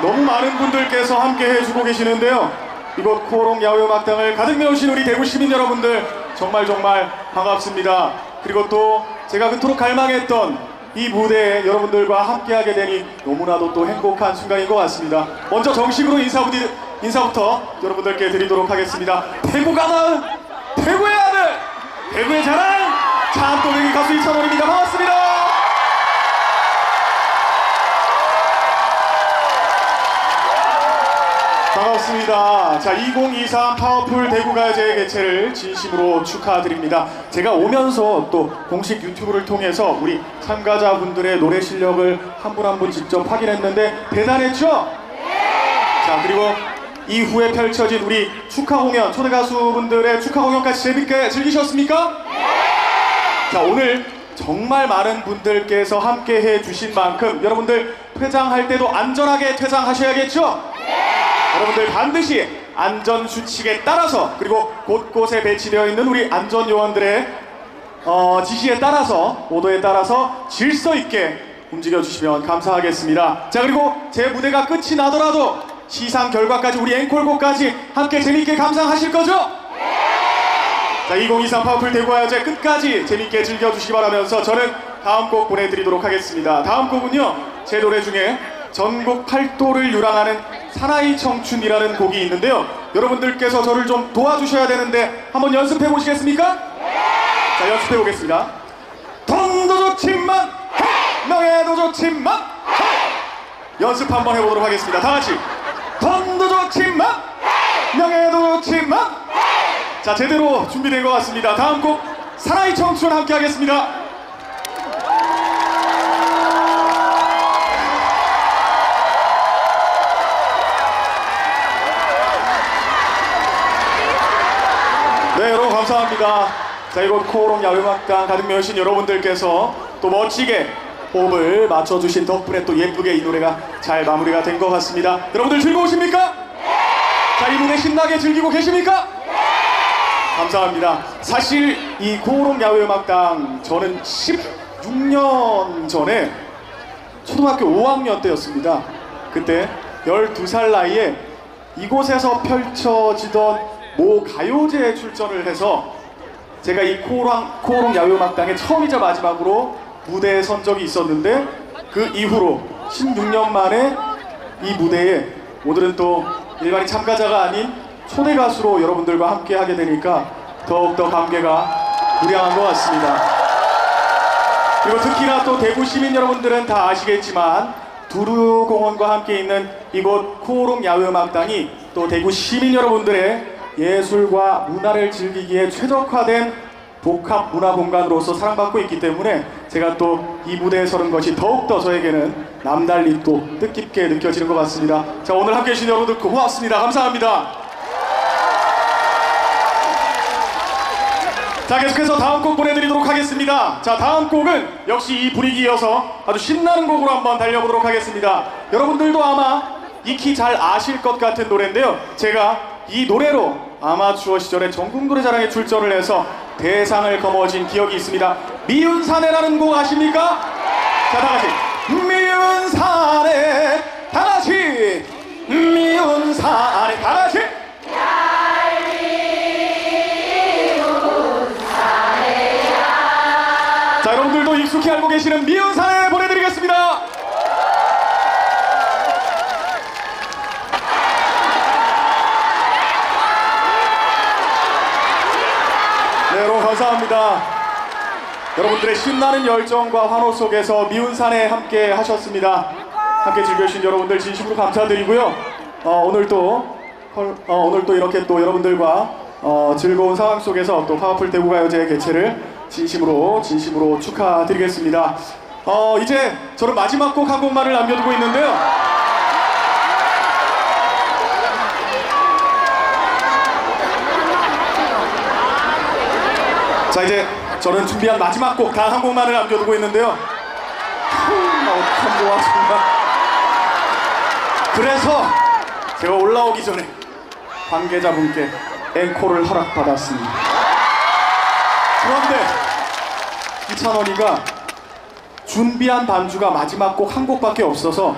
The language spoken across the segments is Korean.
너무 많은 분들께서 함께 해주고 계시는데요. 이곳 코롱 야외음악당을 가득 메우신 우리 대구 시민 여러분들 정말 정말 반갑습니다. 그리고 또 제가 그토록 갈망했던 이 무대에 여러분들과 함께하게 되니 너무나도 또 행복한 순간인 것 같습니다. 먼저 정식으로 인사부터, 인사부터 여러분들께 드리도록 하겠습니다. 대구가 낳은 대구의 아들, 대구의 자랑, 참또배기 가수 이찬원입니다. 반갑습니다. 반갑습니다. 자, 2023 파워풀 대구가요제 개최를 진심으로 축하드립니다. 제가 오면서 또 공식 유튜브를 통해서 우리 참가자분들의 노래 실력을 한분 한 분 직접 확인했는데 대단했죠? 자, 그리고 이후에 펼쳐진 우리 축하 공연, 초대 가수분들의 축하 공연까지 재밌게 즐기셨습니까? 자, 오늘 정말 많은 분들께서 함께 해 주신 만큼 여러분들 퇴장할 때도 안전하게 퇴장하셔야겠죠? 여러분들 반드시 안전 수칙에 따라서 그리고 곳곳에 배치되어 있는 우리 안전 요원들의 어, 지시에 따라서 오도에 따라서 질서 있게 움직여 주시면 감사하겠습니다. 자 그리고 제 무대가 끝이 나더라도 시상 결과까지 우리 앵콜곡까지 함께 재밌게 감상하실 거죠? 자 2023 파워풀 대구화제 끝까지 재밌게 즐겨주시기 바라면서 저는 다음 곡 보내드리도록 하겠습니다. 다음 곡은요 제 노래 중에 전국 팔도를 유랑하는 사나이 청춘이라는 곡이 있는데요. 여러분들께서 저를 좀 도와주셔야 되는데 한번 연습해 보시겠습니까? 자 연습해 보겠습니다. 돈도 좋지만! 명예도 좋지만! 연습 한번 해보도록 하겠습니다. 다 같이 돈도 좋지만! 명예도 좋지만! 자 제대로 준비된 것 같습니다. 다음 곡 사나이 청춘 함께 하겠습니다. 감사합니다. 자, 이곳 코오롱 야외음악당 가득 메우신 여러분들께서 또 멋지게 호흡을 맞춰주신 덕분에 또 예쁘게 이 노래가 잘 마무리가 된 것 같습니다. 여러분들 즐거우십니까? 자, 이 무대 신나게 즐기고 계십니까? 감사합니다. 사실 이 코오롱 야외음악당 저는 16년 전에 초등학교 5학년 때였습니다. 그때 12살 나이에 이곳에서 펼쳐지던 모 가요제에 출전을 해서 제가 이 코오롱, 코오롱 야외음악당에 처음이자 마지막으로 무대에 선 적이 있었는데 그 이후로 16년 만에 이 무대에 오늘은 또 일반인 참가자가 아닌 초대 가수로 여러분들과 함께 하게 되니까 더욱더 감개가 무량한 것 같습니다. 그리고 특히나 또 대구 시민 여러분들은 다 아시겠지만 두루공원과 함께 있는 이곳 코오롱 야외음악당이 또 대구 시민 여러분들의 예술과 문화를 즐기기에 최적화된 복합 문화 공간으로서 사랑받고 있기 때문에 제가 또 이 무대에 서는 것이 더욱더 저에게는 남달리 또 뜻깊게 느껴지는 것 같습니다. 자 오늘 함께 해 주신 여러분들 고맙습니다. 감사합니다. 자 계속해서 다음 곡 보내드리도록 하겠습니다. 자 다음 곡은 역시 이 분위기 이어서 아주 신나는 곡으로 한번 달려보도록 하겠습니다. 여러분들도 아마 익히 잘 아실 것 같은 노래인데요. 제가 이 노래로 아마추어 시절에 전국 노래자랑에 출전을 해서 대상을 거머쥔 기억이 있습니다. 미운 사내라는 곡 아십니까? 자 다 같이 미운 사내 다 같이 미운 사내 다 같이 자 여러분들도 익숙히 알고 계시는 미운사내 보내드리겠습니다. 네, 여러분 감사합니다. 여러분들의 신나는 열정과 환호 속에서 미운산에 함께 하셨습니다. 함께 즐겨주신 여러분들 진심으로 감사드리고요. 어, 오늘 또 헐- 어, 오늘 또 이렇게 또 여러분들과 어, 즐거운 상황 속에서 또 파워풀 대구가요제 개최를 진심으로 진심으로 축하드리겠습니다. 어, 이제 저는 마지막 곡 한 곡만을 남겨두고 있는데요. 자 이제 저는 준비한 마지막 곡 단 한 곡만을 남겨두고 있는데요. 후, 어떡한 거야 정말. 그래서 제가 올라오기 전에 관계자분께 앵콜을 허락받았습니다. 그런데 이찬원이가 준비한 반주가 마지막 곡 한 곡밖에 없어서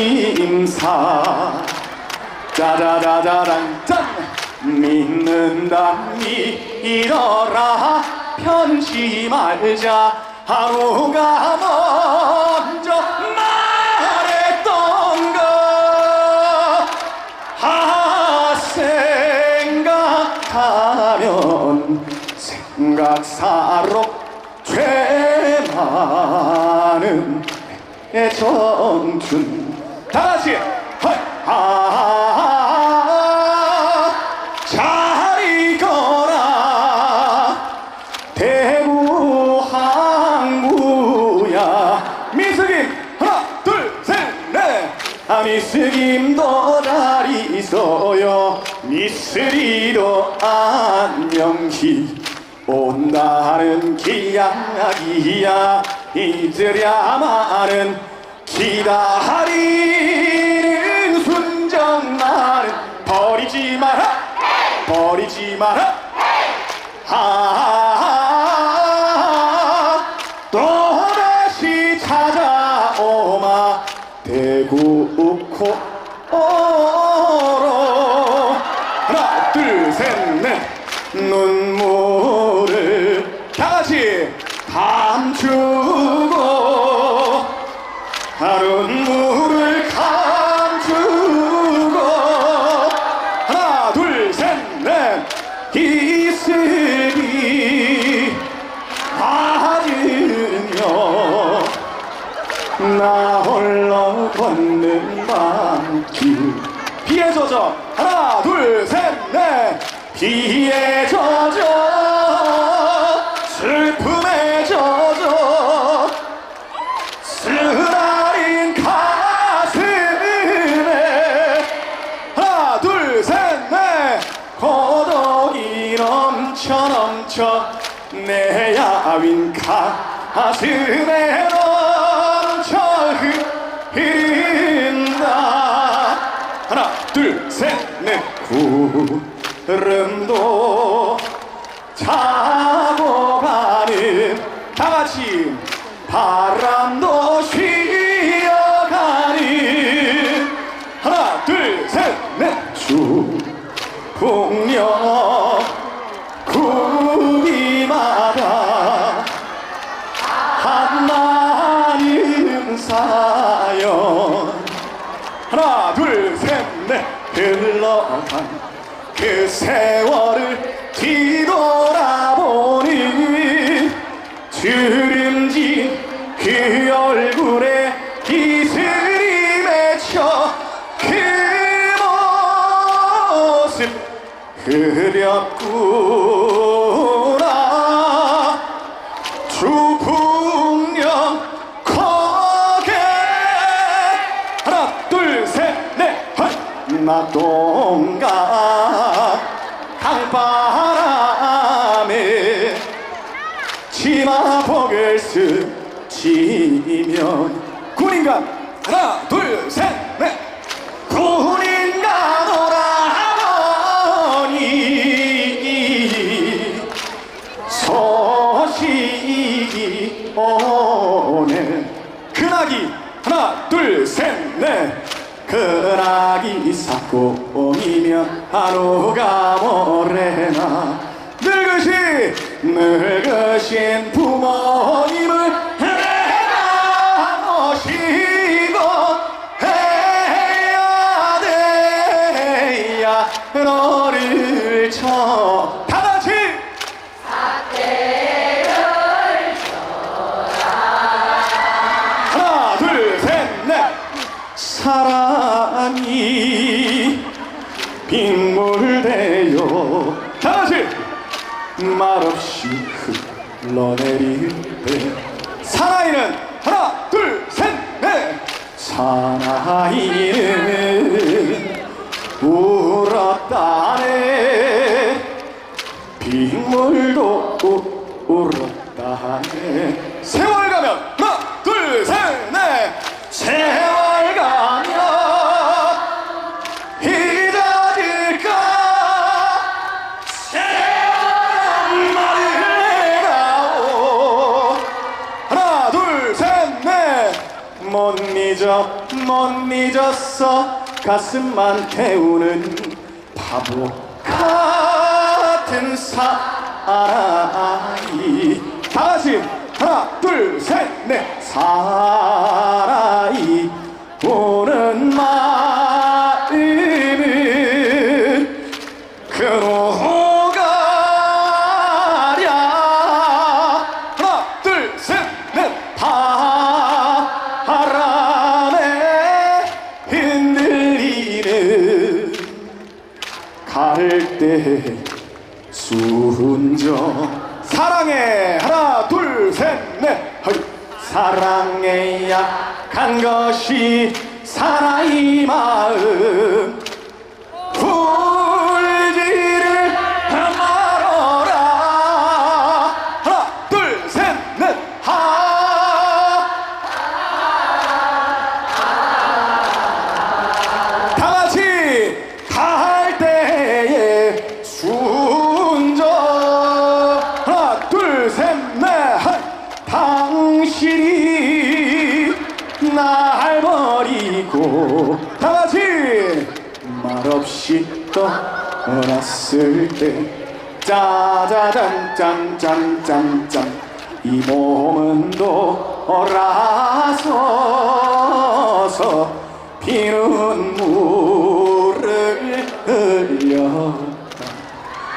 심사. 짜자자자란 짠. 믿는다 믿어라. 편지 말자. 하루가 먼저 말했던 것아 생각하면 생각사로 죄 많은 내 청춘 다 같이 아, 잘 있거라. 대구 항구야. 미스김 하나 둘셋넷. 아 미스김도 잘 있어요. 미스리도 안녕히. 온다는 기약이야. 잊으랴마는 기다리는 순정 나는 버리지 마라. 버리지 마라. 아, 또다시 찾아오마. 대구 코로 하나 둘 셋 넷. 눈물을 다 같이 감추 야윈 가슴에 넘쳐 흐른다. 하나 둘 셋 넷. 구름도 자 바람에 치마복을 스치면 군인가 하나 둘셋넷. 군인가 오라버니 소식이 오네. 그나기 하나 둘셋넷. 그나기 사고이면 하루가 모 빗물대요. 다 같이 말없이 흘러내릴 때 사나이는 하나 둘셋넷. 사나이는 울었다네. 빗물도 울었다네. 세월 가면 하나 둘셋넷. 세월 못 잊어 못 잊었어. 가슴만 태우는 바보 같은 사나이. 다 같이 하나 둘 셋 넷. 사나이 오는 떠났을 때 짜자잔 짠짠짠짠. 이 몸은 돌아서서 피는 물을 흘려.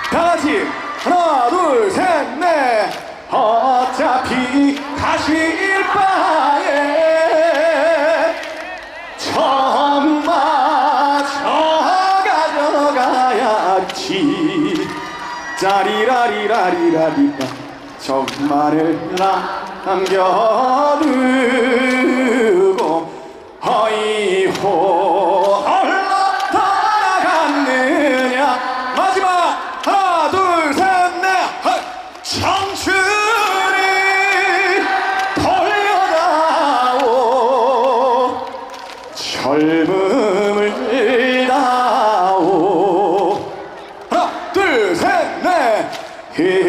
다같이 하나 둘셋넷. 어차피 가실 바에 가져가야지 짜리라리라리라리라 정말을 남겨두고 어이호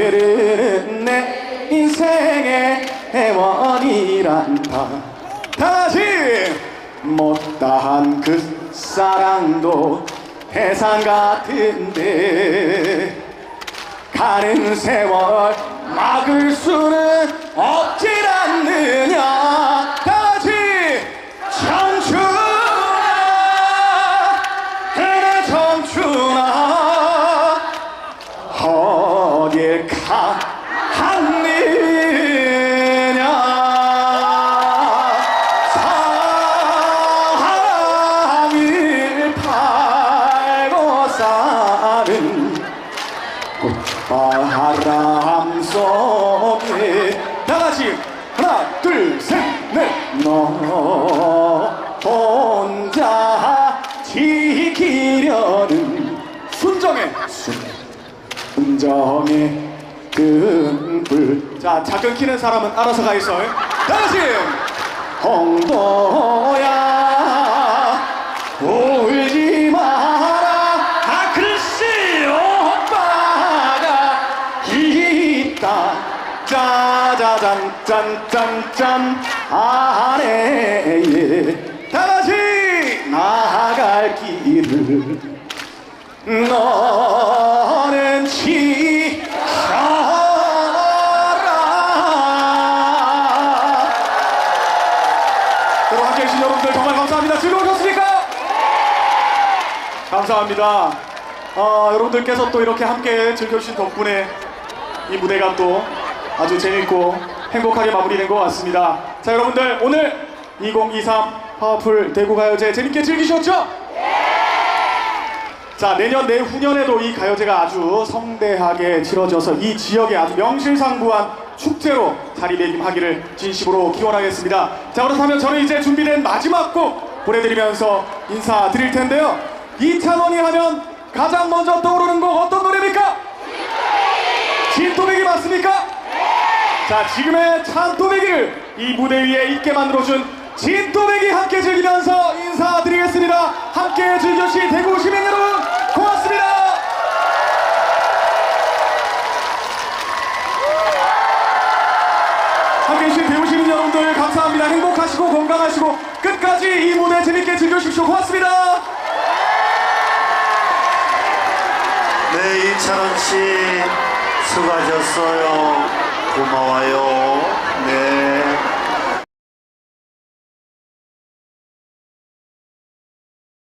흐르는 내 인생의 애원이란다. 다시 못다한 그 사랑도 해상 같은데 가는 세월 막을 수는 없질 않느냐 바람 속에 다 같이 하나 둘 셋 넷 너 혼자 지키려는 순정의 순정의 끈불 자 작은 키는 사람은 알아서 가 있어 다같이 홍도야. 울지 마라. 아 글쎄 오빠가. 있다. 짜자잔 짠짠짠. 아래에 다같이 나갈 길을. 너 감사합니다 어, 여러분들께서 또 이렇게 함께 즐겨주신 덕분에 이 무대가 또 아주 재밌고 행복하게 마무리된 것 같습니다 자 여러분들 오늘 2023 파워풀 대구가요제 재밌게 즐기셨죠? 자 내년 내후년에도 이 가요제가 아주 성대하게 치러져서 이 지역에 아주 명실상부한 축제로 자리매김하기를 진심으로 기원하겠습니다. 자 그렇다면 저는 이제 준비된 마지막 곡 보내드리면서 인사드릴 텐데요. 이찬원이 하면 가장 먼저 떠오르는 곡 어떤 노래입니까? 진토백이 맞습니까? 자 지금의 찬토백이를 이 무대 위에 있게 만들어준 진토백이 함께 즐기면서 인사드리겠습니다 함께 즐겨주신 대구 시민 여러분 고맙습니다 함께 해주신 대구 시민 여러분들 감사합니다 자, 행복하시고 건강하시고 끝까지 이 무대 재밌게 즐겨주십시오. 고맙습니다. 네, 이찬원 씨 수고하셨어요. 고마워요. 네.